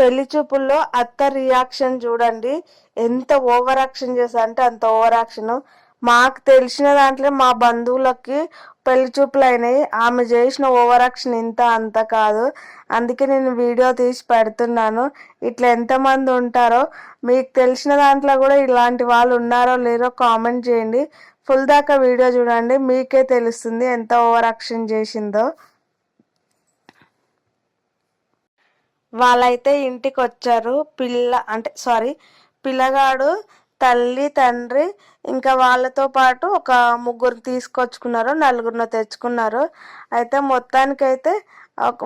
పెళ్ళి చూపుల్లో అత్త రియాక్షన్ చూడండి. ఎంత ఓవర్ యాక్షన్ చేశా అంటే అంత ఓవర్ యాక్షన్ మాకు తెలిసిన దాంట్లో మా బంధువులకి పెళ్ళి చూపులు అయినాయి ఆమె చేసిన ఓవర్ యాక్షన్ ఇంత అంత కాదు. అందుకే నేను వీడియో తీసి పెడుతున్నాను. ఇట్లా ఎంతమంది ఉంటారో మీకు తెలిసిన దాంట్లో కూడా ఇలాంటి వాళ్ళు ఉన్నారో లేరో కామెంట్ చేయండి. ఫుల్ దాకా వీడియో చూడండి. మీకే తెలుస్తుంది ఎంత ఓవర్ యాక్షన్ చేసిందో. వాళ్ళైతే ఇంటికి వచ్చారు పిల్ల అంటే సారీ పిల్లగాడు తల్లి తండ్రి ఇంకా వాళ్ళతో పాటు ఒక ముగ్గురు తీసుకొచ్చుకున్నారు నలుగురిని తెచ్చుకున్నారు. అయితే మొత్తానికైతే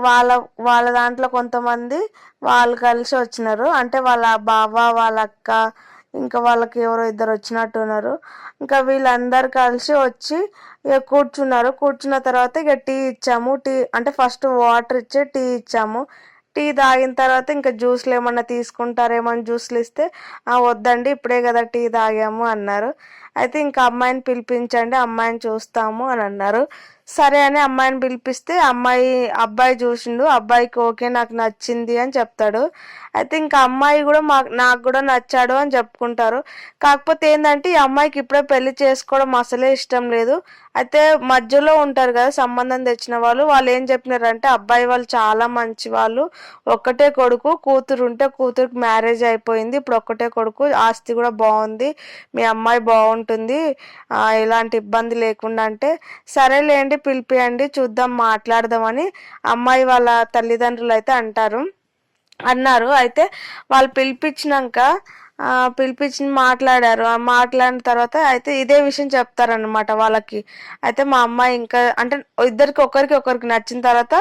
వాళ్ళ వాళ్ళ దాంట్లో కొంతమంది వాళ్ళు కలిసి వచ్చినారు. అంటే వాళ్ళ బావ వాళ్ళ అక్క ఇంకా వాళ్ళకి ఎవరో ఇద్దరు వచ్చినట్టు ఉన్నారు. ఇంకా వీళ్ళందరు కలిసి వచ్చి ఇక కూర్చున్నారు. కూర్చున్న తర్వాత ఇక టీ ఇచ్చాము. టీ అంటే ఫస్ట్ వాటర్ ఇచ్చి టీ ఇచ్చాము. టీ తాగిన తర్వాత ఇంకా జ్యూస్లు ఏమన్నా తీసుకుంటారేమో అని జ్యూస్లు ఇస్తే వద్దండి ఇప్పుడే కదా టీ తాగాము అన్నారు. అయితే ఇంకా అమ్మాయిని పిలిపించండి అమ్మాయిని చూస్తాము అని అన్నారు. సరే అని అమ్మాయిని పిలిపిస్తే అమ్మాయి అబ్బాయి చూసిండు. అబ్బాయికి ఓకే నాకు నచ్చింది అని చెప్తాడు. అయితే ఇంకా అమ్మాయి కూడా మాకు నాకు కూడా నచ్చాడు అని చెప్పుకుంటారు. కాకపోతే ఏంటంటే ఈ అమ్మాయికి ఇప్పుడే పెళ్ళి చేసుకోవడం అసలే ఇష్టం లేదు. అయితే మధ్యలో ఉంటారు కదా సంబంధం తెచ్చిన వాళ్ళు. వాళ్ళు ఏం చెప్పినారంటే అబ్బాయి వాళ్ళు చాలా మంచి వాళ్ళు. ఒక్కటే కొడుకు కూతురు ఉంటే కూతురుకి మ్యారేజ్ అయిపోయింది. ఇప్పుడు ఒక్కటే కొడుకు ఆస్తి కూడా బాగుంది. మీ అమ్మాయి బాగుంటుంది. ఉంటుంది ఎలాంటి ఇబ్బంది లేకుండా అంటే సరేలేండి పిలిపియండి చూద్దాం మాట్లాడదామని అమ్మాయి వాళ్ళ తల్లిదండ్రులు అయితే అంటారు. అన్నారు. అయితే వాళ్ళు పిలిపించినాక పిలిపించి మాట్లాడారు. ఆ మాట్లాడిన తర్వాత అయితే ఇదే విషయం చెప్తారనమాట వాళ్ళకి. అయితే మా అమ్మాయి ఇంకా అంటే ఇద్దరికి ఒకరికి ఒకరికి నచ్చిన తర్వాత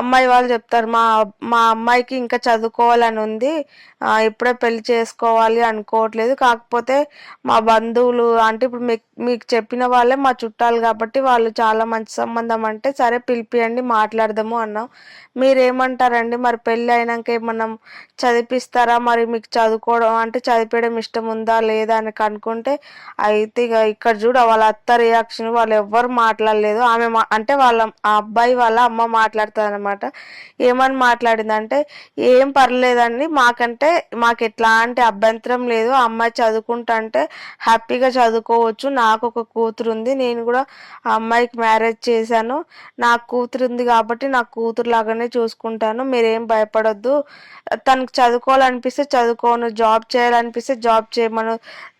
అమ్మాయి వాళ్ళు చెప్తారు మా మా అమ్మాయికి ఇంకా చదువుకోవాలని ఉంది ఇప్పుడే పెళ్ళి చేసుకోవాలి అనుకోవట్లేదు. కాకపోతే మా బంధువులు అంటే ఇప్పుడు మీకు మీకు చెప్పిన వాళ్ళే మా చుట్టాలు కాబట్టి వాళ్ళు చాలా మంచి సంబంధం అంటే సరే పిలిపియండి మాట్లాడదాము అన్నాం. మీరేమంటారండి? మరి పెళ్ళి అయినాక ఏమన్నా చదివిపిస్తారా? మరి మీకు చదువుకోవడం అంటే చదివేయడం ఇష్టం ఉందా లేదా అని కనుక్కుంటే అయితే ఇక ఇక్కడ చూడు వాళ్ళ అత్త రియాక్షన్ వాళ్ళు ఎవ్వరు మాట్లాడలేదు. ఆమె అంటే వాళ్ళ ఆ అబ్బాయి వాళ్ళ అమ్మ మాట్లాడుతుంది అనమాట ఏమని మాట్లాడిందంటే ఏం పర్లేదండి మాకంటే మాకు ఎట్లాంటి అభ్యంతరం లేదు. ఆ అమ్మాయి చదువుకుంటా అంటే హ్యాపీగా చదువుకోవచ్చు. నాకు ఒక కూతురు ఉంది నేను కూడా ఆ అమ్మాయికి మ్యారేజ్ చేశాను. నాకు కూతురు ఉంది కాబట్టి నా కూతురు లాగానే చూసుకుంటాను. మీరేం భయపడొద్దు. తనకు చదువుకోవాలనిపిస్తే చదువుకోను. జాబ్ చేయాలనిపిస్తే జాబ్ చేయమను.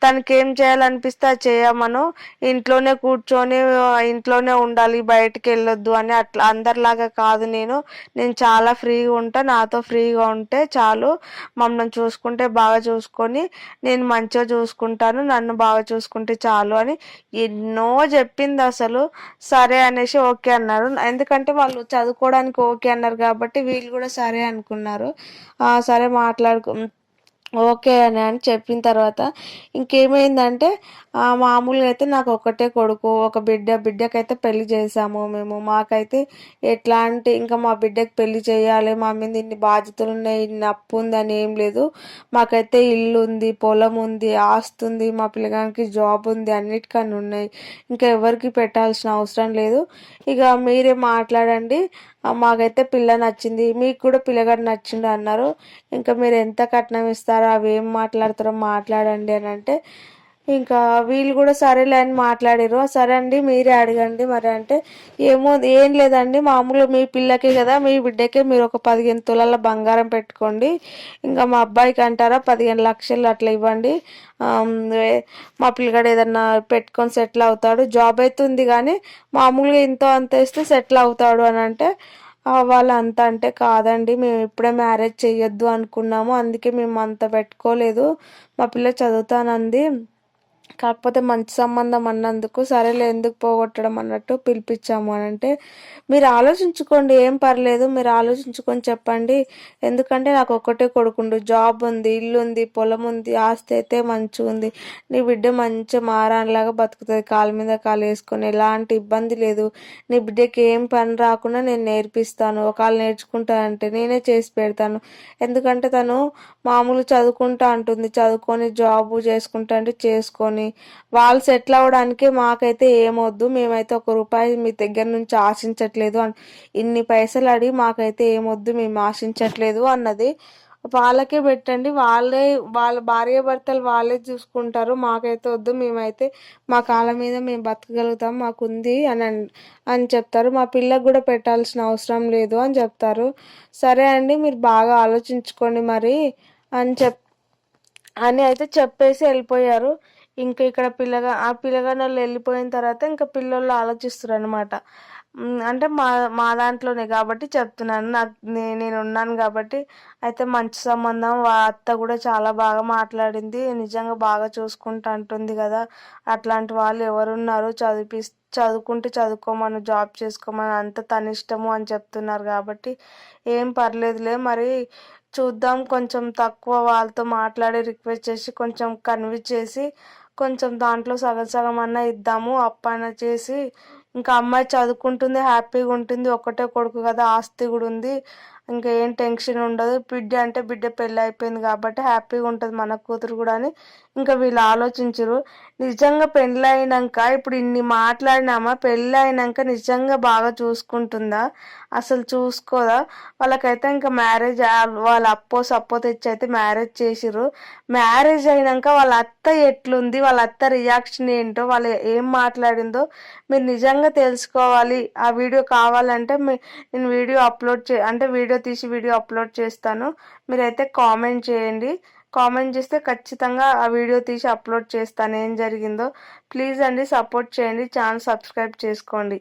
తనకి ఏం చేయాలనిపిస్తే అది చేయమను. ఇంట్లోనే కూర్చొని ఇంట్లోనే ఉండాలి బయటికి వెళ్ళొద్దు అని అట్లా అందరిలాగా కాదు నేను. నేను చాలా ఫ్రీగా ఉంటా నాతో ఫ్రీగా ఉంటే చాలు. మమ్మల్ని చూసుకుంటే బాగా చూసుకొని నేను మంచిగా చూసుకుంటాను నన్ను బాగా చూసుకుంటే చాలు అని ఎన్నో చెప్పింది అసలు. సరే అనేసి ఓకే అన్నారు. ఎందుకంటే వాళ్ళు చదువుకోవడానికి ఓకే అన్నారు కాబట్టి వీళ్ళు కూడా సరే అనుకున్నారు. సరే మాట్లాడుకో ఓకే అని అని చెప్పిన తర్వాత ఇంకేమైందంటే మామూలుగా అయితే నాకు ఒకటే కొడుకు ఒక బిడ్డ బిడ్డకైతే పెళ్ళి చేసాము మేము. మాకైతే ఎట్లాంటి ఇంకా మా బిడ్డకి పెళ్ళి చేయాలి మా మీద ఇన్ని బాధ్యతలు ఉన్నాయి ఇన్ని అప్పు ఉంది అని ఏం లేదు. మాకైతే ఇల్లు ఉంది పొలం ఉంది ఆస్తి ఉంది మా పిల్లగానికి జాబ్ ఉంది అన్నిటికన్నా ఉన్నాయి ఇంకా ఎవరికి పెట్టాల్సిన అవసరం లేదు. ఇక మీరే మాట్లాడండి. మాకైతే పిల్ల నచ్చింది. మీకు కూడా పిల్లగాడు నచ్చిండు అన్నారు. ఇంకా మీరు ఎంత కట్నం ఇస్తారో అవి ఏం మాట్లాడతారో మాట్లాడండి అని అంటే ఇంకా వీళ్ళు కూడా సరేలే అని మాట్లాడారు సరే అండి మీరే అడగండి మరి అంటే ఏమో ఏం లేదండి మామూలుగా మీ పిల్లకే కదా మీ బిడ్డకే మీరు ఒక పదిహేను తులాల బంగారం పెట్టుకోండి. ఇంకా మా అబ్బాయికి అంటారా పదిహేను లక్షలు అట్లా ఇవ్వండి. మా పిల్లగాడు ఏదన్నా పెట్టుకొని సెటిల్ అవుతాడు. జాబ్ అయితే ఉంది కానీ మామూలుగా ఇంతో అంత వేస్తే సెటిల్ అవుతాడు అని అంటే వాళ్ళు అంత అంటే కాదండి మేము ఇప్పుడే మ్యారేజ్ చేయొద్దు అనుకున్నాము. అందుకే మేము అంత పెట్టుకోలేదు. మా పిల్ల చదువుతానంది. కాకపోతే మంచి సంబంధం అన్నందుకు సరేలే ఎందుకు పోగొట్టడం అన్నట్టు పిలిపించాము అని అంటే మీరు ఆలోచించుకోండి ఏం పర్లేదు మీరు ఆలోచించుకొని చెప్పండి. ఎందుకంటే నాకు ఒక్కటే కొడుకుండు జాబ్ ఉంది ఇల్లు ఉంది పొలం ఉంది ఆస్తి అయితే మంచిగా ఉంది. నీ బిడ్డ మంచి మారానిలాగా బతుకుతుంది కాలు మీద కాలు వేసుకొని ఎలాంటి ఇబ్బంది లేదు. నీ బిడ్డకి ఏం పని రాకుండా నేను నేర్పిస్తాను. ఒకవేళ నేర్చుకుంటానంటే నేనే చేసి పెడతాను. ఎందుకంటే తను మామూలు చదువుకుంటా అంటుంది చదువుకొని జాబు చేసుకుంటా అంటే చేసుకొని వాళ్ళు సెటిల్ అవ్వడానికి మాకైతే ఏమొద్దు. మేమైతే ఒక రూపాయి మీ దగ్గర నుంచి ఆశించట్లేదు అని ఇన్ని పైసలు అడిగి మాకైతే ఏమొద్దు మేము ఆశించట్లేదు అన్నది వాళ్ళకే పెట్టండి. వాళ్ళే వాళ్ళ భార్య భర్తలు వాళ్ళే చూసుకుంటారు. మాకైతే వద్దు. మేమైతే మా కాళ్ళ మీద మేము బతకగలుగుతాం. మాకు ఉంది అని అన్- అని చెప్తారు. మా పిల్లకు కూడా పెట్టాల్సిన అవసరం లేదు అని చెప్తారు. సరే అండి మీరు బాగా ఆలోచించుకోండి మరి అని చెప్ అని అయితే చెప్పేసి వెళ్ళిపోయారు. ఇంకా ఇక్కడ పిల్లగా ఆ పిల్లగాని వాళ్ళు వెళ్ళిపోయిన తర్వాత ఇంకా పిల్లలు ఆలోచిస్తారు అనమాట అంటే మా మా దాంట్లోనే కాబట్టి చెప్తున్నాను. నాకు నే- నేను ఉన్నాను కాబట్టి అయితే మంచి సంబంధం. వా అత్త కూడా చాలా బాగా మాట్లాడింది. నిజంగా బాగా చూసుకుంటా అంటుంది కదా. అట్లాంటి వాళ్ళు ఎవరున్నారు చదివిపిస్తే చదువుకుంటే చదువుకోమను జాబ్ చేసుకోమని అంత తన ఇష్టము అని చెప్తున్నారు కాబట్టి ఏం పర్లేదులే. మరి చూద్దాం కొంచెం తక్కువ వాళ్ళతో మాట్లాడి రిక్వెస్ట్ చేసి కొంచెం కన్విన్స్ చేసి కొంచెం దాంట్లో సగం సగం అన్నా ఇద్దాము అప్పైనా చేసి ఇంకా అమ్మాయి చదువుకుంటుంది హ్యాపీగా ఉంటుంది ఒక్కటే కొడుకు కదా ఆస్తి కూడా ఉంది. ఇంకా ఏం టెన్షన్ ఉండదు. బిడ్డ అంటే బిడ్డ పెళ్ళి అయిపోయింది కాబట్టి హ్యాపీగా ఉంటుంది మన కూతురు కూడా అని ఇంకా వీళ్ళు ఆలోచించరు. నిజంగా పెళ్ళి అయినాక ఇప్పుడు ఇన్ని మాట్లాడినామా? పెళ్ళి అయినాక నిజంగా బాగా చూసుకుంటుందా? అసలు చూసుకోదా? వాళ్ళకైతే ఇంకా మ్యారేజ్ వాళ్ళ అప్పో సప్పో తెచ్చి అయితే మ్యారేజ్ చేసిరు మ్యారేజ్ అయినాక వాళ్ళ అత్త ఎట్లుంది? వాళ్ళ అత్త రియాక్షన్ ఏంటో? వాళ్ళు ఏం మాట్లాడిందో మీరు నిజంగా తెలుసుకోవాలి. ఆ వీడియో కావాలంటే మీ నేను వీడియో అప్లోడ్ చే అంటే వీడియో తీసి వీడియో అప్లోడ్ చేస్తాను. మీరైతే కామెంట్ చేయండి. కామెంట్ చేస్తే ఖచ్చితంగా ఆ వీడియో తీసి అప్లోడ్ చేస్తాను. ఏం జరిగిందో ప్లీజ్ అండి సపోర్ట్ చేయండి. ఛానల్ సబ్స్క్రైబ్ చేసుకోండి.